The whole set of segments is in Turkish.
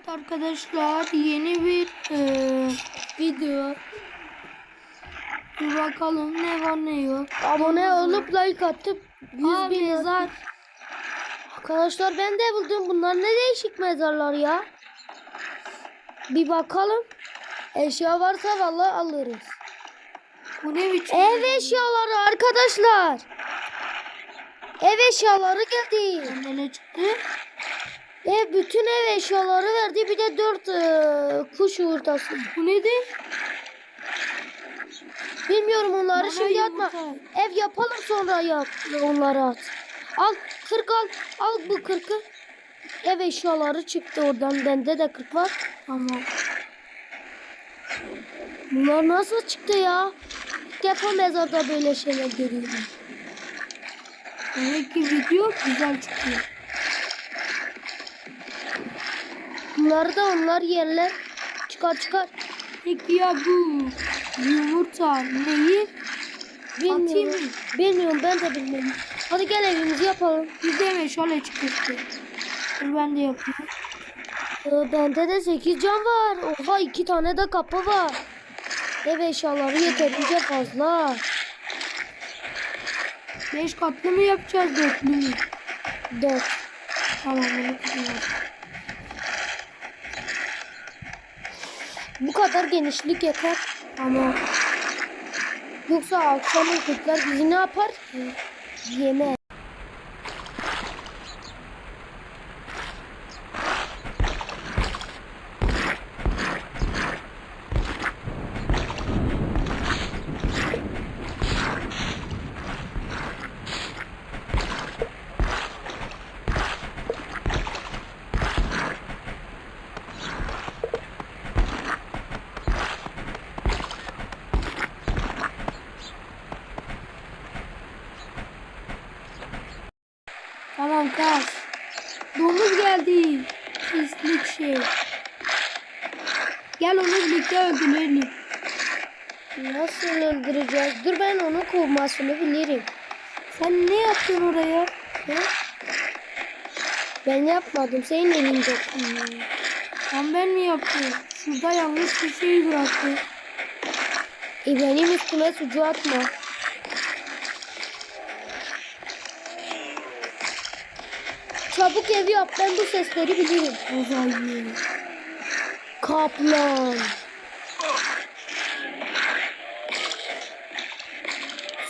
Evet arkadaşlar yeni bir eee, video. Bir bakalım ne var ne yok. Abone olup like atıp 100 Aa, bin mezar. Arkadaşlar ben de buldum. Bunlar ne değişik mezarlar ya. Bir bakalım. Eşya varsa vallahi alırız. Bu ne biçim? Ev eşyaları arkadaşlar. Ev eşyaları geldi. Bende ne çıktı? Ev bütün ev eşyaları verdi. Bir de dört eee, kuş yumurtası. Bu nedir? Bilmiyorum onları Bana şimdi atma. yumurta. Ev yapalım sonra yap. Onları at. Al 40 al. Al bu 40'ı. Ev eşyaları çıktı oradan. Bende de 40 var. Tamam. Bunlar nasıl çıktı ya? İlk defa mezarda böyle şeyler görüyorum. Demek ki video güzel çıkıyor. Bunları da onlar yerler. Çıkar çıkar. Peki ya bu yumurta neyi? Bilmiyorum. Bilmiyorum ben de bilmiyorum. Hadi gel evimizi yapalım. Bizde meşale çıktı. Dur ben de yapayım. Ee, bende de 8 can var. Oha iki tane de kapı var. Ev eşyaları yeterince fazla. Beş katlı mı yapacağız dörtlü mü? 4. Tamam bunu kullanalım. Bu kadar genişlik yeter. Ama Yoksa akşamın kurtlar bizi ne yapar? Yeme. Kas. Domuz geldi. Pislik şey. Gel onu birlikte öldürelim. Nasıl öldüreceğiz? Dur ben onun kovmasını bilirim. Sen ne yaptın oraya? Hı? Ben yapmadım. Senin elinde. Tam ben mi yaptım? Şurada yanlış bir şey bıraktı. E benim üstüme sucu atma. Çabuk evi yap. Ben bu sesleri bilirim. Uzaylı. Kaplan.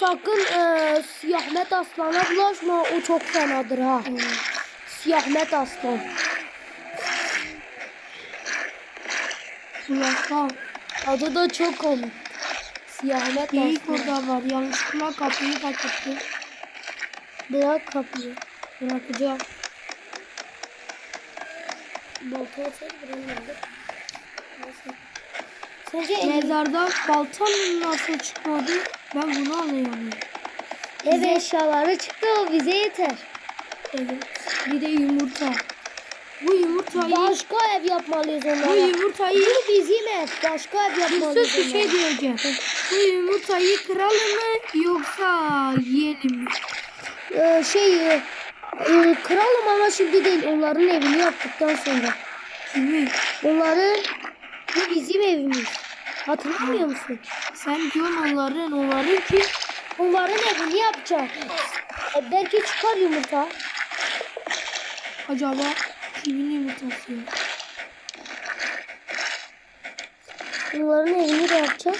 Sakın eee Siyahmet Aslan'a bulaşma. O çok fenadır ha. Siyahmet Aslan. Kulakta. Adı da çok komik. Siyahmet Aslan. orada var. Yanlışlıkla kapıyı kapattı. Bırak kapıyı. Bırakacağım. Balta olsaydı buranın. Neyse. Sence ev, Mezardan baltam nasıl çıkmadı? Ben bunu anlayamıyorum. ev eşyaları çıktı o bize yeter. Evet. Bir de yumurta. Bu yumurtayı... Başka ev yapmalıyız Bu onlara. yumurtayı... Bu bizim ev. Başka ev Bir yapmalıyız sus bir şey diyeceğim. Bu yumurtayı kıralım mı yoksa yiyelim mi? Ee, şey e, e, kıralım ama şimdi değil. Onların evini yaptıktan sonra. Kimi? Onların bu bizim evimiz. Hatırlamıyor musun? Sen diyorsun onların, onların ki Onların evini yapacağız. E, belki çıkar yumurta. acaba kimin yumurtası ya? Onların evini de yapacağız.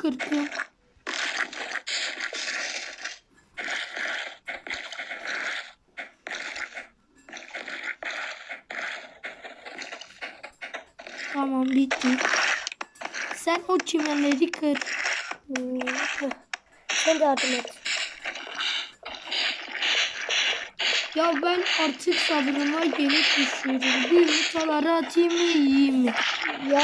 Kırkı. Tamam bitti. Sen o çimenleri kır. Sen yardım et. Ya ben artık sabrıma gelip düşüyorum. Bu yumurtaları atayım mı yiyeyim mi? Ya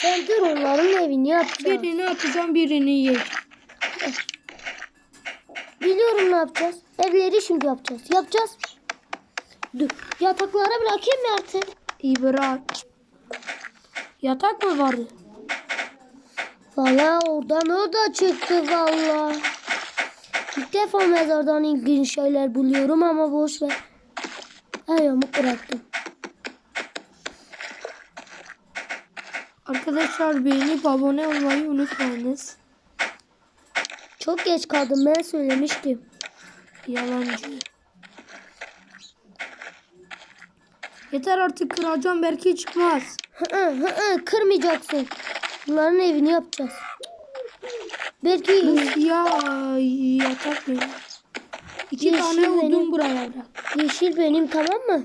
sen dur onların evini yapacağız. Birini atacağım birini yiyeceğim. Biliyorum ne yapacağız. Evleri şimdi yapacağız. Yapacağız. Dur. Yataklara bırakayım mı artık? İyi bırak. Yatak mı vardı? Valla oradan o da çıktı valla. İlk defa mezardan ilginç şeyler buluyorum ama boş ver. Her yamuk bıraktım. Arkadaşlar beğenip abone olmayı unutmayınız. Çok geç kaldım ben söylemiştim. Yalancı. Yeter artık kıracağım belki çıkmaz. Hı hı Kırmayacaksın. Bunların evini yapacağız. Belki Ya yatak benim. İki Yeşil tane odun benim. buraya bırak. yeşil benim tamam mı?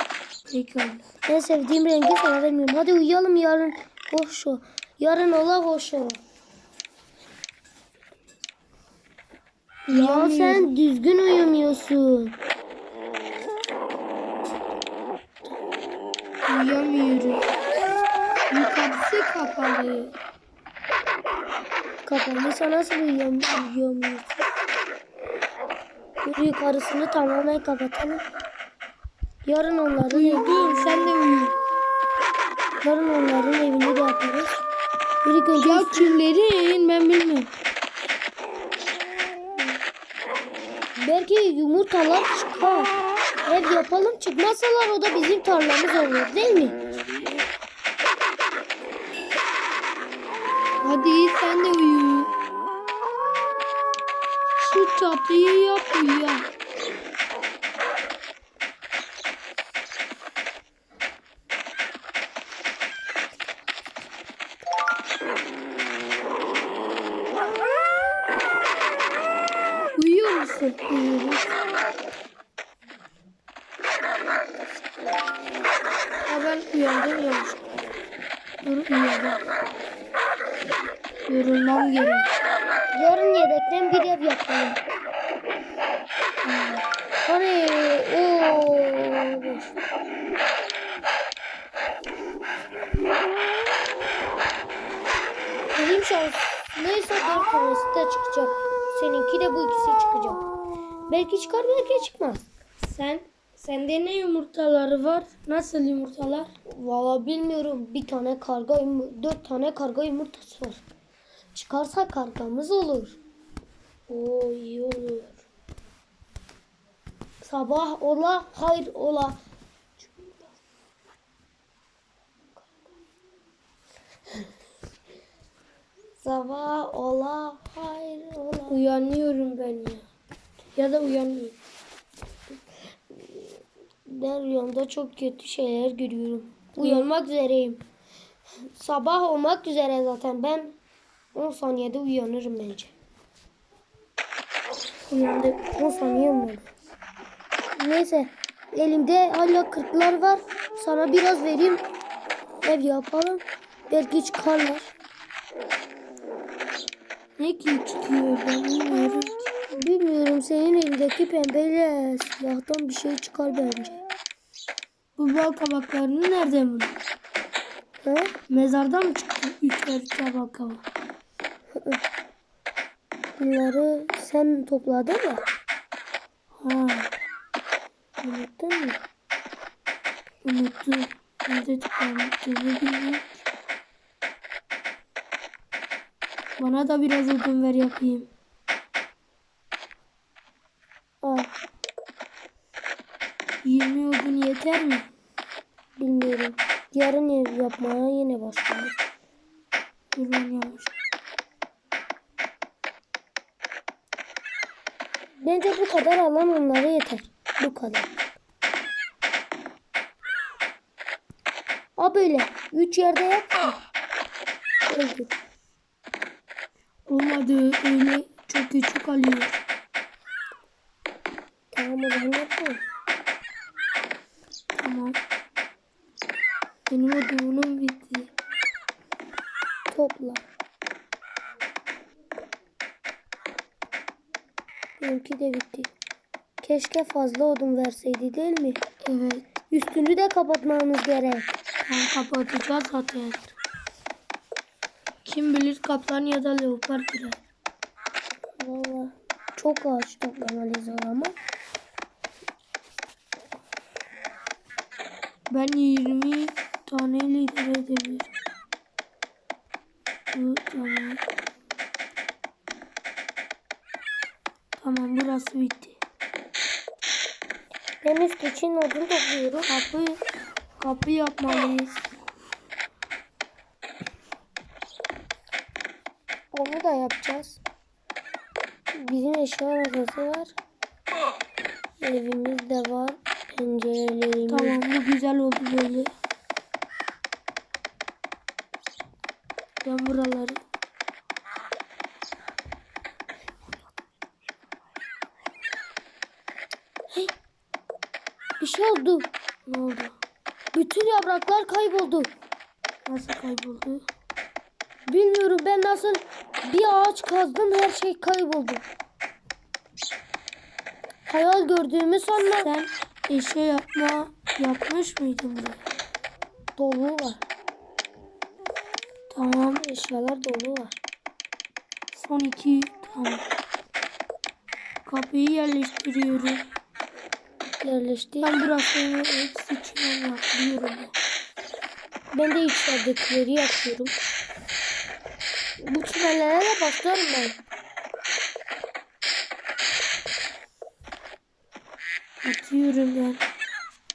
Pekala. En sevdiğim rengi sana vermiyorum. Hadi uyuyalım yarın. Hoş o. Yarın ola hoş o. Ya sen düzgün uyumuyorsun. Uyuyamıyorum. Yukarısı kapalı. Kapalıysa nasıl uyuyam uyuyamıyorsun? Dur yukarısını tamamen kapatalım. Yarın onların Uyudum sen de uyu. Yarın onların evini de yaparız. Bir Ya kimlerin ben bilmiyorum. belki yumurtalar çıkar. Ev yapalım çıkmazsalar o da bizim tarlamız olur değil mi? Hadi sen de uyu. Şu çatıyı yap uyu. Yorulmam gerek. Yarın yedekten bir ev yapalım. Hani ooo. Benim şanslıysa dört tanesi de çıkacak. Seninki de bu ikisi çıkacak. Belki çıkar belki çıkmaz. Sen sende ne yumurtaları var? Nasıl yumurtalar? Valla bilmiyorum. Bir tane karga dört tane karga yumurtası var. Çıkarsa kargamız olur. Oo iyi olur. Sabah ola, hayır ola. Sabah ola, hayır ola. Uyanıyorum ben ya. Ya da uyanmıyorum. Ben rüyamda çok kötü şeyler görüyorum. Uyanmak üzereyim. Sabah olmak üzere zaten. Ben 10 saniyede uyanırım bence. Uyandım. 10 saniye oldu? Neyse. Elimde hala kırklar var. Sana biraz vereyim. Ev yapalım. Belki çıkarlar. Ne ki çıkıyor ben bilmiyorum. Bilmiyorum senin elindeki pembeyle siyahtan bir şey çıkar bence. Bu bal kabaklarını nereden buldun? He? Mezardan mı çıktı? Üçer bal kabak. Bunları sen topladın mı? Ha Unuttun mu? unuttum. Nerede bilmiyorum. Bana da biraz odun ver yapayım. Al. 20 odun yeter mi? Bilmiyorum. Yarın ev yapmaya yine başlarız. Dur ben yanlış. Bence bu kadar alan onlara yeter. Bu kadar. A böyle. Üç yerde yap. da. Öldür. Olmadı öyle çok küçük alıyor. Tamam o zaman yapalım. Tamam. Benim odunum bitti. Topla. Benimki de bitti. Keşke fazla odun verseydi değil mi? Evet. Üstünü de kapatmamız gerek. Ben kapatacağız zaten. Kim bilir kaplan ya da leopar girer. Valla çok ağaç toplamalıyız ama. Ben 20 tane lider edebilirim. Bu tamam. Tamam burası bitti. Ben üst için odun topluyorum. Kapı kapı yapmalıyız. Onu da yapacağız. Bizim eşya odası var. Evimiz de var. Pencerelerimiz. Tamam bu güzel oldu böyle. Ben buraları şey oldu. ne oldu? Bütün yapraklar kayboldu. Nasıl kayboldu? Bilmiyorum ben nasıl bir ağaç kazdım her şey kayboldu. Hayal gördüğümü sanma. Sen eşe yapma yapmış mıydın buraya? Dolu var. Tamam. Eşyalar dolu var. Son iki. Tamam. Kapıyı yerleştiriyorum. Yerleşti. Ben eksi çimen yapıyorum. Ben de içeridekileri yapıyorum. Bu çimenlere de başlarım ben. Atıyorum ben.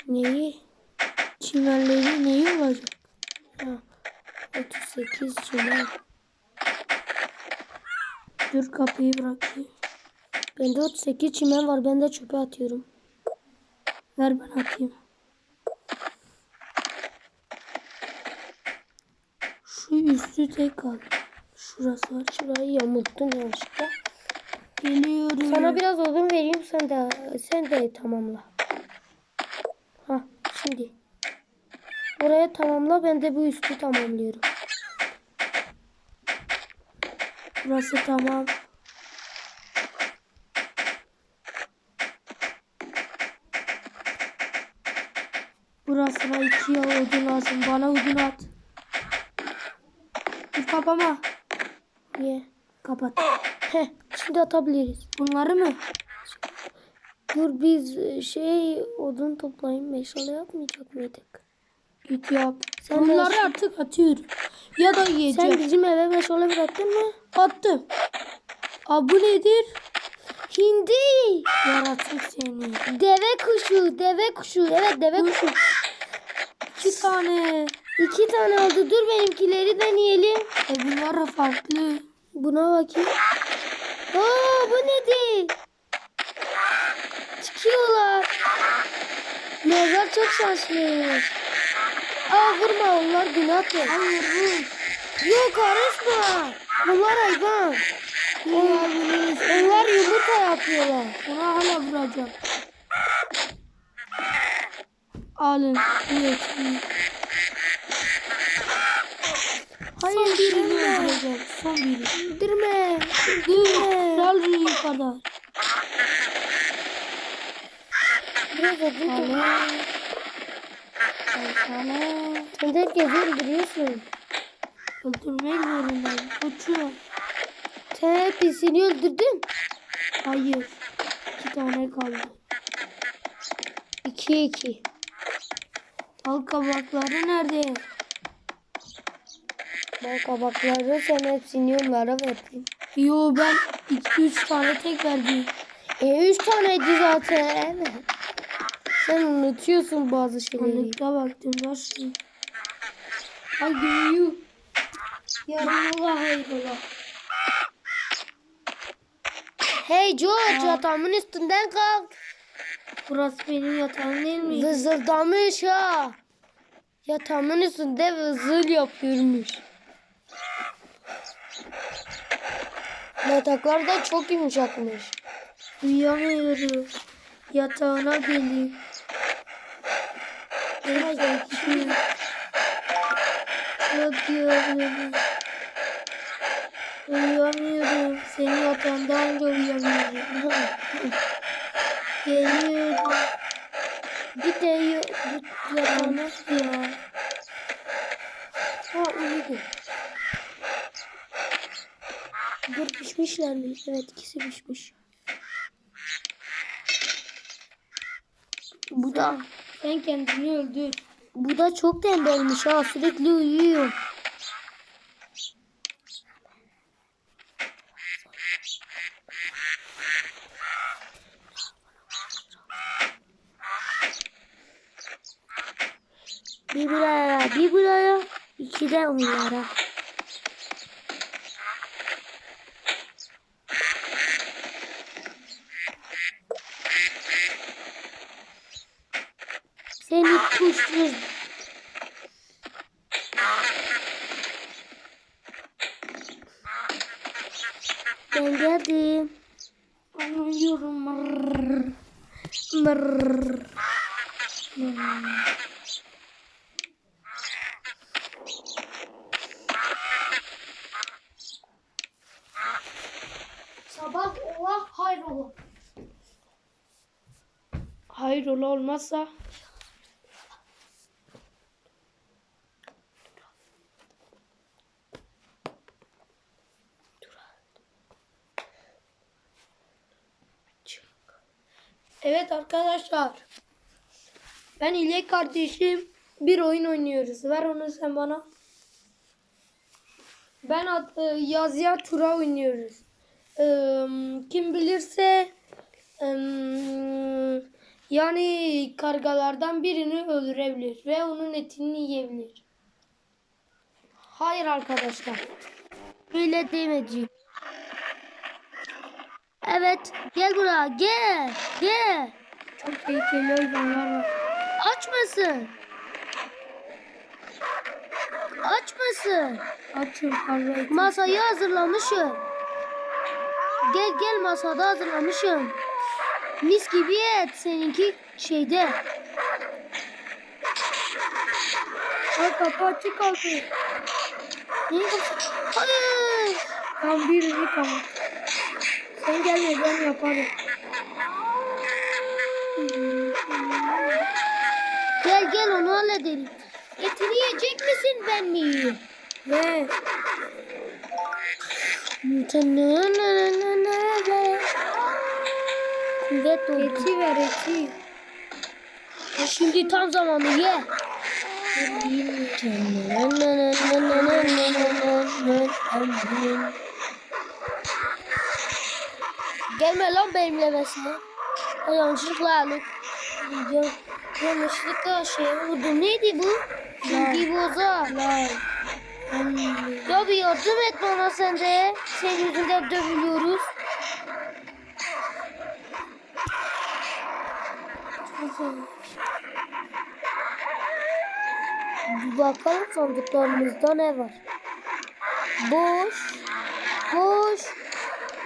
Neyi? Çimenleri neyi olacak? Ha, 38 çimen. Dur kapıyı bırakayım. Bende 38 çimen var. Ben de çöpe atıyorum. Ver ben atayım. Şu üstü tek al. Şurası var. Şurayı yamulttum yanlışlıkla. Geliyorum. Sana biraz odun vereyim sen de sen de tamamla. Ha şimdi. Buraya tamamla ben de bu üstü tamamlıyorum. Burası tamam. Burasına iki yıl odun lazım. Bana odun at. Dur kapama. Niye? Kapat. Heh şimdi atabiliriz. Bunları mı? Dur biz e, şey odun toplayayım meşale yapmayacak mıydık? Git yap. Sen Bunları de- artık atıyorum. Ya da yiyeceğim. Sen bizim eve meşale bıraktın mı? Attım. Aa, bu nedir? Hindi. Yaratık seni. Deve kuşu, deve kuşu. Evet deve kuşu. İki tane. İki tane oldu. Dur benimkileri deneyelim. E bunlar da farklı. Buna bakayım. Aa bu nedir? Çıkıyorlar. Nazar çok şanslıymış. Aa vurma onlar günahtır. Hayır bu. Yok karışma. Bunlar hayvan. Üstüne- Onlar yumurta yapıyorlar. Buna hala vuracağım. Alın. Evet. Hayır Son birini girme. öldüreceğim. Son biri. Girme. Dur. Kral yukarıda. Biraz odun topla. Sana. Sen de herkesi öldürüyorsun. Öldürmek zorundayım. Koçum. Sen hepsini öldürdün. Hayır. İki tane kaldı. 2 2. Al kabakları nerede? Ben kabakları sen hepsini onlara verdin. Yo ben iki üç tane tek verdim. E 3 taneydi zaten. Sen unutuyorsun bazı şeyleri. Sandıkta baktım var şey. Ay gülüyor. Yarın ola hayır ola. Hey George yatağımın üstünden kalk. Burası benim yatağım değil mi? Vızıldamış ha. Yatağımın üstünde vızıl yapıyormuş. Yataklar da çok yumuşakmış. Uyuyamıyorum. Yatağına geleyim. Bekliyorum. Çok yorgunum. Uyuyamıyorum. Senin yatağında önce uyuyamıyorum. Geliyorum. Git de y- git yatağına. Ya. Ha uyudu. Dur pişmişler mi? Evet ikisi pişmiş. Bu da Sen kendini öldür. bu da çok tembelmiş ha sürekli uyuyor. Bir buraya, bir buraya, iki de onlara. Seni kuşsuz. Ben geldim. Anlıyorum. Mırrrr. Mırrrr. Sabah ola hayrola. Hayrola olmazsa Evet arkadaşlar. Ben ile kardeşim bir oyun oynuyoruz. Ver onu sen bana. Ben ad- e, yazıya tura oynuyoruz. Ee, kim bilirse em, yani kargalardan birini öldürebilir ve onun etini yiyebilir. Hayır arkadaşlar. Öyle demeyeceğim. Evet, gel buraya, gel, gel. Çok tehlikeli hayvanlar var. Aç mısın? Aç mısın? Açın et. Masayı hazırlamışım. Gel gel masada hazırlamışım. Mis gibi et seninki şeyde. Ay kapı açık kaldı. Ne? Hayır. Tam birini kapat. Sen gelme ben yaparım. Gel gel onu halledelim. Etini yiyecek misin ben mi yiyeyim? Ve Kuvvet oldu. eti ver eti. Şimdi tam zamanı ye. Gelme lan benimle besine. O yanlışlıkla. Ya, yanlışlıkla şey vurdum. Neydi bu? Şimdi boza. Ya bir yardım et bana sen de. Senin yüzünden dövülüyoruz. Bir bakalım sandıklarımızda ne var. Boş. Boş.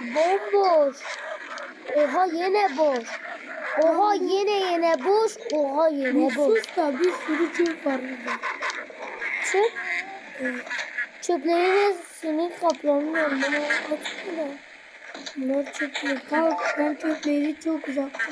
Bomboş. Oha yine boş. Oha yine yine boş. Oha yine boş. Sus da bir sürü çöp var burada. Çöp. Çöpleri de senin kaplanın yanına atma. Bunlar çöpleri. Kalk ben çöpleri çok uzakta.